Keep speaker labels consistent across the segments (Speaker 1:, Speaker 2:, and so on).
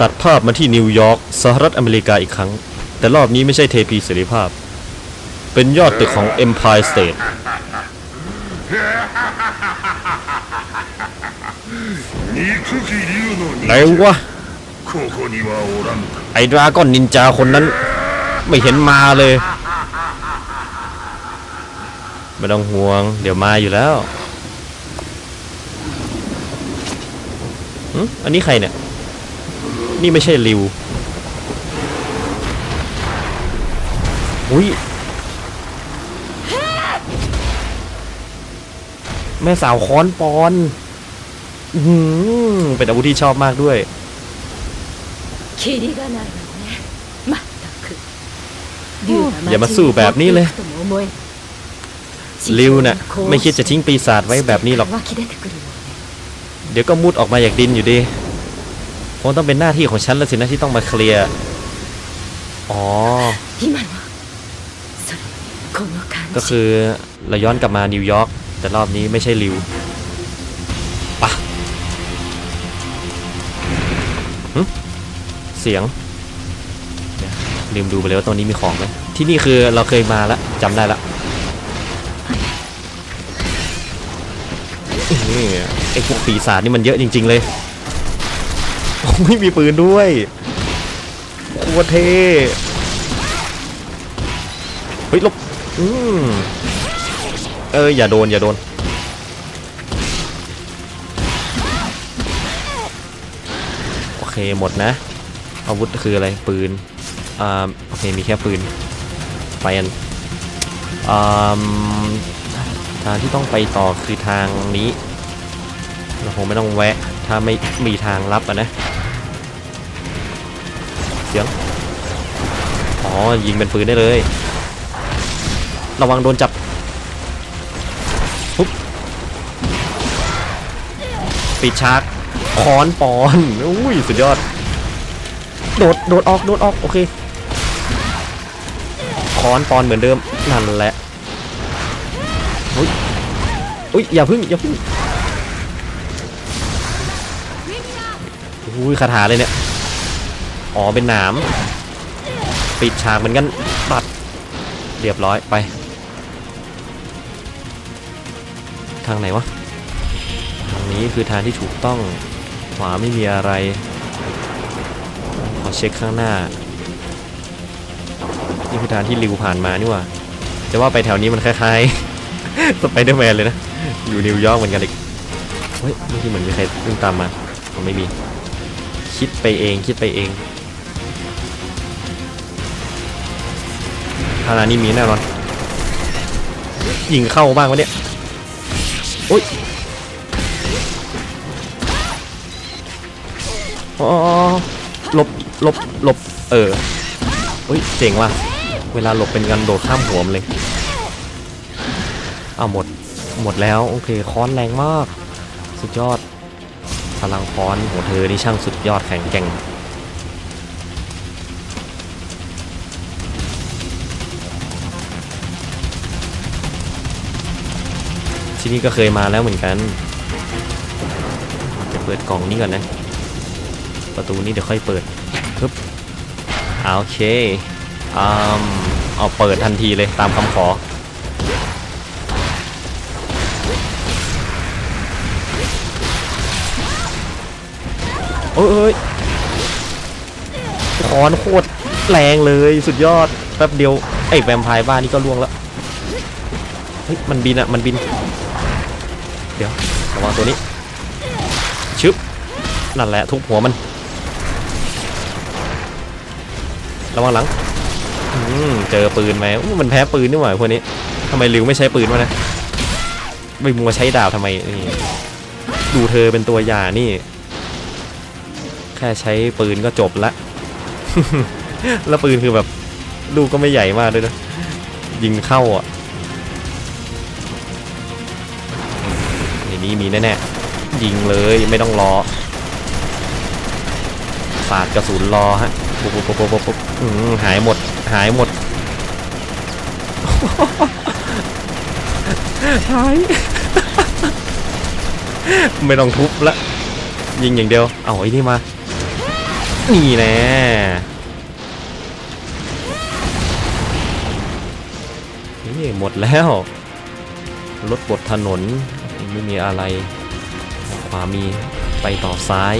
Speaker 1: ตัดภาพมาที่นิวยอร์กสหรัฐอเมริกาอีกครั้ง แต่รอบนี้ไม่ใช่เทพีเสรีภาพ เป็นยอดตึกของ Empire State ไหนวะไอดราก้อนนินจาคนนั้น ไม่เห็นมาเลยไม่ต้องห่วง เดี๋ยวมาอยู่แล้วอันนี้ใครเนี่ย นี่ไม่ใช่ริวอุ้ยแม่สาวค้อนปอนอืมเป็นอาวุธที่ชอบมากด้วยอย่ามาสู้แบบนี้เลยลิวนะ่ะไม่คิดจะทิ้งปีศาจไว้แบบนี้หรอก เดี๋ยวก็มุดออกมาจากดินอยู่ดี งต้องเป็นหน้าที่ของฉันแล้วสินะที่ต้องมาเคลียร์ อ๋อ ก็คือเราย้อนกลับมานิวยอร์กแต่รอบนี้ไม่ใช่ริวปะเสียงลืมดูไปเลยว่าตรงนี้มีของไหมที่นี่คือเราเคยมาแล้วจำได้ละไอพวกปีศาจนี่มันเยอะจริง ๆ เลย ไม่มีปืนด้วยโคตรเท่เฮ้ยลบอืมเอออย่าโดน อย่าโดน โอเคหมดนะ อาวุธคืออะไร ปืน อ่า โอเค มีแค่ปืน ไปกันอ่าทางที่ต้องไปต่อคือทางนี้เราคงไม่ต้องแวะ ถ้าไม่มีทางลับอะนะ สียง อ๋อ ยิงเป็นปืนได้เลย ระวังโดนจับปิดชาร์จคอนปอน อุ้ย สุดยอด โดด โดดออก โดดออก โอเค คอนปอนเหมือนเดิม นั่นแหละ อุ้ย อุ้ย อย่าพึ่ง อย่าพึ่งอุ้ยคาถาเลยเนี่ย อ๋อ เป็นหนาม ปิดฉากเหมือนกันตัดเรียบร้อยไป ทางไหนวะ ทางนี้คือทางที่ถูกต้อง ขวาไม่มีอะไร ขอเช็คข้างหน้า นี่คือทางที่ริวผ่านมานี่ว่า จะว่าไปแถวนี้มันคล้ายๆ สไปเดอร์แมนเลยนะ อยู่นิวยอร์กเหมือนกันอีก เฮ้ยเมื่อกี้เหมือนมีใครวิ่งตามมาอ๋อไม่มี คิดไปเอง คิดไปเอง ทางนี้มีแน่นอนยิงเข้าบ้างวะเนี่ยโอ้ยอ๋อหลบหลบหลบเออเฮ้ยเจ๋งว่ะ เวลาหลบเป็นกันโดดข้ามหัวมเลยเอาหมดหมดแล้วโอเคค้อนแรงมาก สุดยอดพลังค้อนของเธอนี่ช่างสุดยอดแข็งแกร่ง ที่นี่ก็เคยมาแล้วเหมือนกันจะเปิดกล่องนี้ก่อนนะ ประตูนี้เดี๋ยวค่อยเปิดปึ๊บอ่าโอเคอืมเอาเปิดทันทีเลยตามคำขอโอ้ยเอ้ยคอนโคตรแรงเลยสุดยอด แป๊บเดียว ไอ้แวมไพร์บ้านนี่ก็ล่วงแล้ว เฮ้ย มันบินอะมันบิน เดี๋ยวระวังตัวนี้ ชึบ นั่นแหละทุบหัวมัน ระวังหลัง อืม เจอปืนไหมมันแพ้ปืนนี่หว่าพวกนี้ทำไมริวไม่ใช้ปืนวะนะ ไม่มัวใช้ดาบทำไมนี่ดูเธอเป็นตัวอย่างนี่ แค่ใช้ปืนก็จบละ แล้วปืนคือแบบลูกก็ไม่ใหญ่มากด้วยนะ ยิงเข้าอะ นี้มีแน่ๆยิงเลยไม่ต้องรอสาดกระสุนรอฮะปุ๊บปุ๊บปุ๊บปุ๊บปุ๊บอืมหายหมดหายหมดหายไม่ต้องทุบละยิงอย่างเดียว เอาไอ้นี่มา นี่แน่นี่หมดแล้ว รถบดถนน ไม่มีอะไร ขวามีไปต่อซ้าย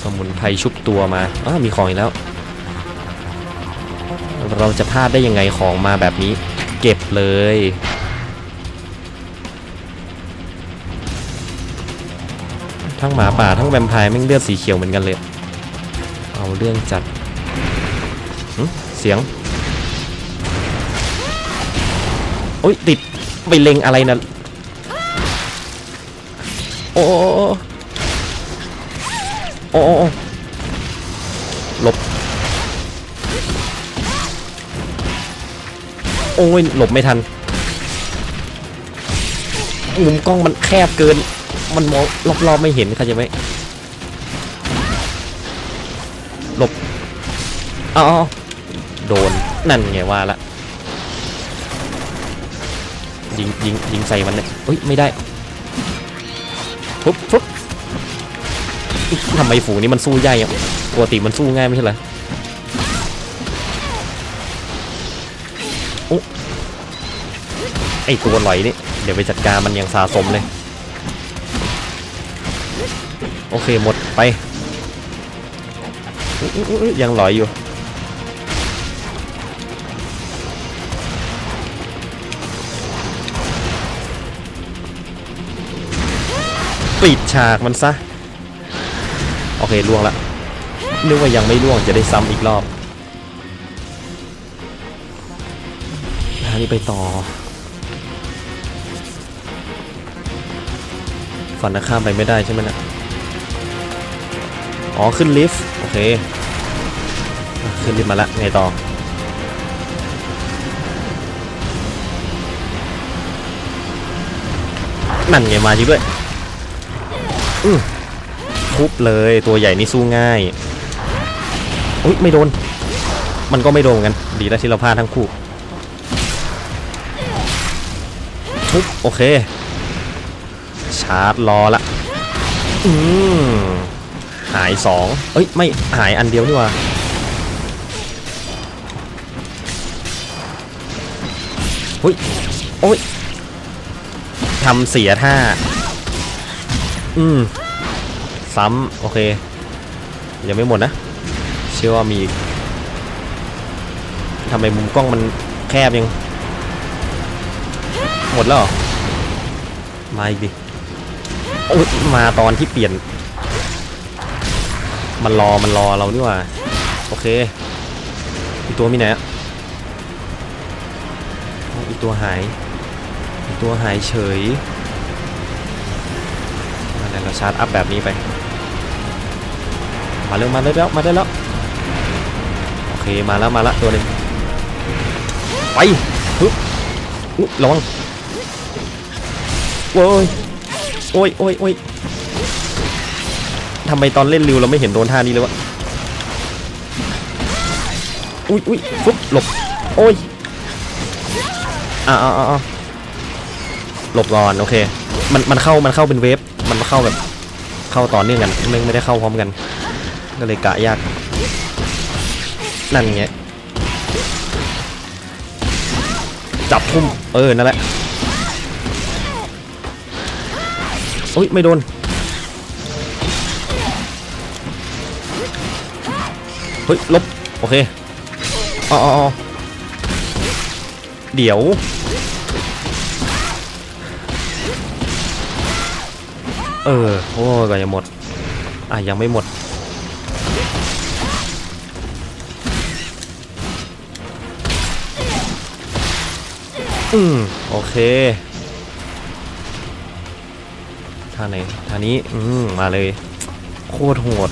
Speaker 1: สมุนไพรชุบตัวมาอ้ามีของอีกแล้ว เราจะพลาดได้ยังไงของมาแบบนี้ เก็บเลย ทั้งหมาป่าทั้งแวมไพร์แม่งเลือดสีเขียวเหมือนกันเลย เอาเรื่องจัดเสียง โอ๊ยติดไปเล็งอะไรนะโอ้โอ้หลบ โอ้ยหลบไม่ทันมุมกล้องมันแคบเกิน มันมองรอบๆไม่เห็นเข้าใจไหมหลบอ๋อโดนนั่นไงว่าละยิงยิงยิงใส่มันเนี่ยเฮ้ยไม่ได้ปุ๊บปุ๊บทำไมฝูงนี้มันสู้ยากอะปกติมันสู้ง่ายไม่ใช่เหรอโอ้ไอตัวลอยนี่เดี๋ยวไปจัดการมันอย่างสาสมเลย โอเคหมดไปยังลอยอยู่ ปิดฉากมันซะ โอเคล่วงละนึกว่ายังไม่ล่วงจะได้ซ้ำอีกรอบอันนี้ไปต่อฝันนะข้ามไปไม่ได้ใช่ไหมนะ อ๋อขึ้นลิฟต์โอเค ขึ้นลิฟต์มาละไงต่อนั่นไงมาจริงด้วยอือทุบเลยตัวใหญ่นี่สู้ง่ายอุ้ยไม่โดน มันก็ไม่โดนเหมือนกัน ดีแล้วที่เราพลาดทั้งคู่ทุบโอเค ชาร์จรอละ อืม หายสองเอ้ย ไม่หายอันเดียวนี่ว่าหุยโอ้ยทำเสียท่า อืม ซ้ำ โอเค ยังไม่หมดนะ เชื่อว่ามีอีกทำไมมุมกล้องมันแคบยัง หมดแล้วหรอมาอีกดิโอ้ยมาตอนที่เปลี่ยน มันรอมันรอเรานี่หว่า โอเค อีกตัวมีไหนอะอ๋ออีกตัวหาย อีกตัวหายเฉยมาแล้วเราชาร์จอัพแบบนี้ไป มาเร็วมาได้แล้วมาได้แล้ว โอเคมาแล้วมาล้วตัวหนึงไปปึ๊บอุ๊ยระวังโอ้ยโอ้ยโอ้ยโอ้ย ทำไมตอนเล่นริวเราไม่เห็นโดนท่านี้เลยวะ อุ้ยอุ้ยฟุ๊บหลบ โอ้ยอ่าอ่าอ่าหลบก่อนโอเค มันมันเข้ามันเข้าเป็นเวฟ มันเข้าแบบเข้าต่อเนื่องกันไม่ไม่ได้เข้าพร้อมกัน ก็เลยกะยาก นั่นไงจับทุ่ม เออ นั่นแหละ อุ้ย ไม่โดน ฮ้ยลบโอเคอ๋ออ๋อเดี๋ยว เออโอ้ยก่อนจะหมด อะยังไม่หมด อืมโอเคท่าไหนท่านี้ อืมมาเลย โคตรโหด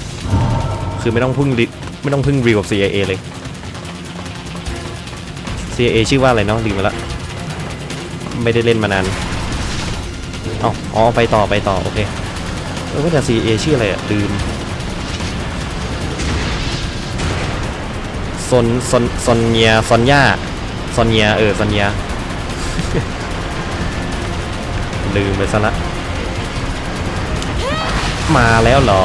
Speaker 1: คือไม่ต้องพึ่งริ ไม่ต้องพึ่งรีวกับ CIA เลย CIA ชื่อว่าอะไรเนาะลืมไปละไม่ได้เล่นมานานเอาอ๋อไปต่อไปต่อ โอเคเออว่าแต่ CIA ชื่ออะไรอะลืมซนซนซนเนียซอนย่าซอนเนียเออซอนเนียลืมไปซะละมาแล้วเหรอ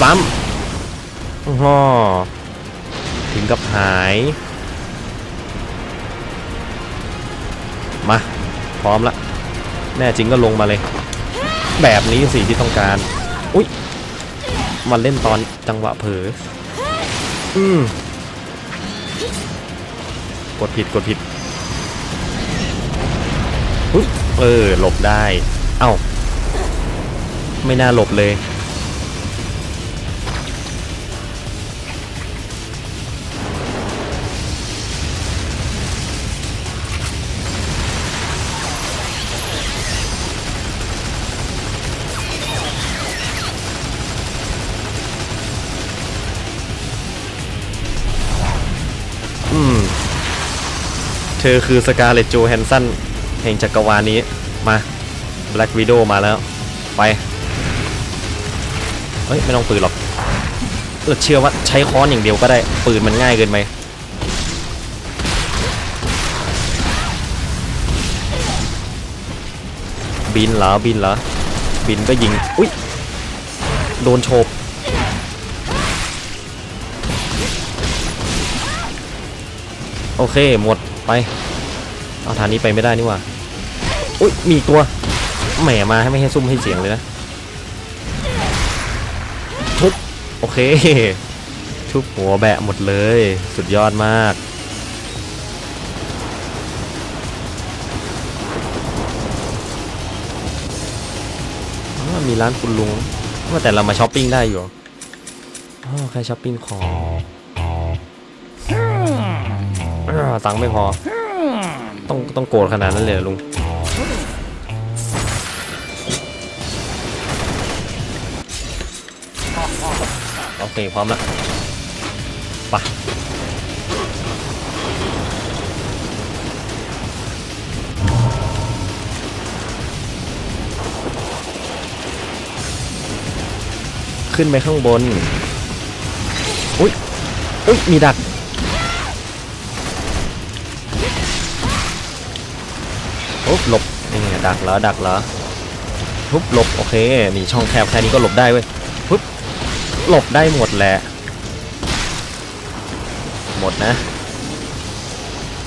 Speaker 1: ซ้ำอ้อห่อถึงกับหาย มา พร้อมละ แน่จริงก็ลงมาเลย แบบนี้สิที่ต้องการ อุ้ยมาเล่นตอนจังหวะเผลอ อืม กดผิดกดผิดอุ๊ยเออ หลบได้ เอ้า ไม่น่าหลบเลย เธอคือสกาเลตโจแฮนสันแห่งจักรวาลนี้ มา Black Widow มาแล้ว ไป เฮ้ย ไม่ต้องปืนหรอกเออเชื่อว่าใช้ค้อนอย่างเดียวก็ได้ ปืนมันง่ายเกินไปบินเหรอบินเหรอบินก็ยิง อุ้ย โดนโฉบโอเค หมด ไป เอาทางนี้ไปไม่ได้นี่ว่าอุ้ยมีตัวแหมมาให้ไม่ให้ซุ่มให้เสียงเลยนะทุบโอเคทุบหัวแบะหมดเลย สุดยอดมากมีร้านคุณลุงว่าแต่เรามาช้อปปิ้งได้อยู่เหรออ๋อแค่ช้อปปิ้งของ ตังค์ไม่พอ ต้องต้องโกรธขนาดนั้นเลยลุง โอเค พร้อมแล้วไปะขึ้นไปข้างบน อุ้ยอุ้ยมีดัก ทุบหลบนี่ดักแล้วดักแล้วทุบหลบโอเคนี่ช่องแคบแค่นี้ก็หลบได้เว้ยปุ๊บหลบได้หมดแหละหมดนะ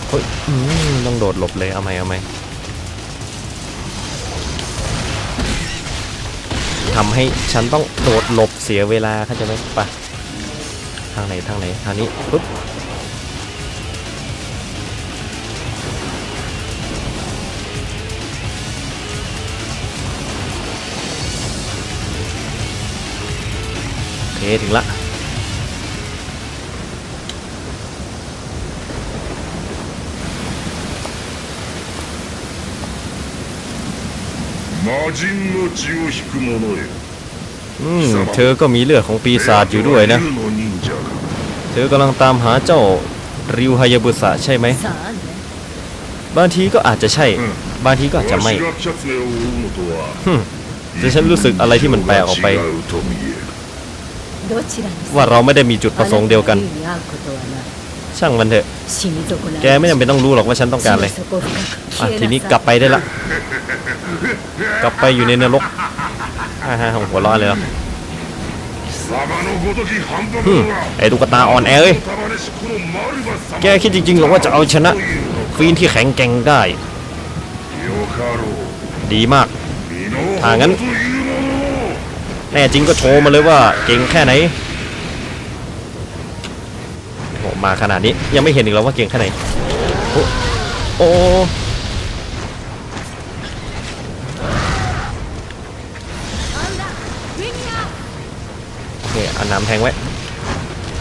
Speaker 1: เฮ้ยอืมต้องโดดหลบเลยเอาไหมเอาไหมทำให้ฉันต้องโดดหลบเสียเวลาเข้าใจไหมไปทางไหนทางไหนทางนี้ปุ๊บ เคถึงละอืมเธอก็มีเลือดของปีศาจอยู่ด้วยนะ เธอกำลังตามหาเจ้าริวฮายาบุสะใช่ไหม บางทีก็อาจจะใช่ บางทีก็อาจจะไม่แต่ฉันรู้สึกอะไรที่มันแปลกออกไป ว่าเราไม่ได้มีจุดประสงค์เดียวกัน ช่างมันเถอะ แกไม่จำเป็นต้องรู้หรอกว่าฉันต้องการอะไระทีนี้กลับไปได้ละ กลับไปอยู่ในนรกฮ่าฮ่าของหัวร้อนเลยหอไอ้ตุ๊กตาอ่อนแอเอ้ยแกคิดจริงๆหรอว่าจะเอาชนะฟีนที่แข็งแกร่งได้ ดีมากถ้างั้น แน่จริงก็โชว์มาเลยว่าเก่งแค่ไหนโอ้มาขนาดนี้ยังไม่เห็นอีกแล้วว่าเก่งแค่ไหน โอ้โอ้โอเคเอาน้ำแทงไว้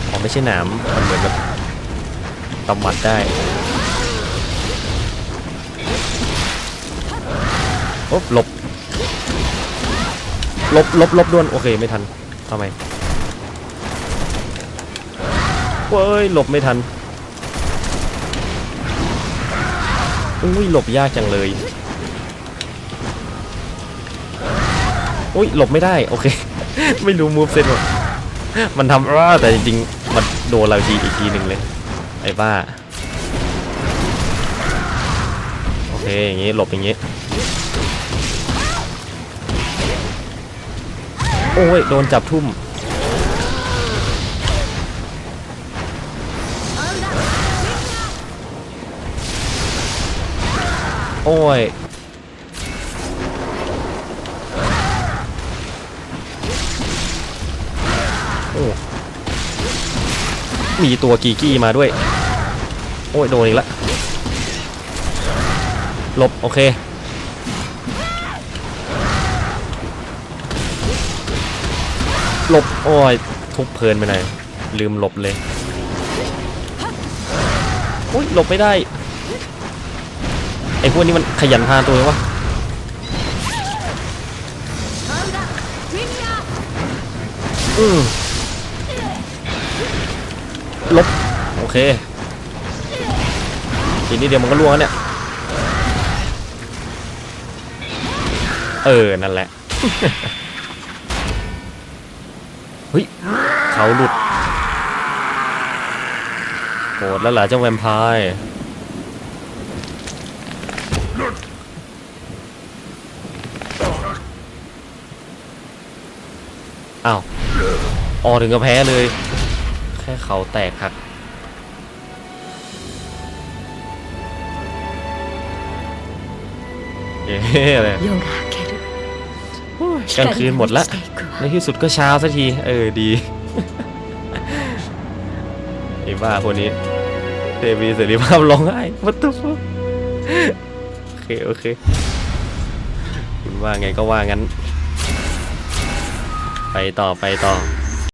Speaker 1: อ๋อไม่ใช่นามมันเหมือนแบบตำหมัดได้โอ๊บหลบ ลบลบลบด่วนโอเคไม่ทันทำไมเว้ยหลบไม่ทันอุ้ยหลบยากจังเลยอุ้ยหลบไม่ได้โอเค ไม่รู้มูฟเซนหมดมันทำอ้าแต่จริงๆ มันโดนเราทีอีกทีหนึ่งเลย ไอ้บ้า โอเค อย่างงี้ หลบอย่างงี้ อ้ยโดนจับทุ่ม โอ้ย โอ้มีตัวกีกี้มาด้วย โอ้ย โดนอีกละ หลบ โอเค หลบ โอ้ย ทุบเพลินไปหน่อยลืมหลบเลยโอ้ยหลบไม่ได้ ไอ้พวกนี้มันขยันพาตัวเลยวะอืมลบ โอเค ทีนี้เดียวมันก็ล่วงแล้วเนี่ย เออ นั่นแหละ เฮ้ย เขาหลุดโหดแล้วเหรอเจ้าแวมไพร์อ้าวออถึงกับแพ้เลย แค่เขาแตกหักเย้เลยกลางคืนหมดละ ในที่สุดก็เช้าสักที เออดี ไอ้บ้าคนนี้เทวีเสรีภาพร้องไห้ what the fuck โอเคโอเค คุณว่าไงก็ว่างั้น ไปต่อไปต่อ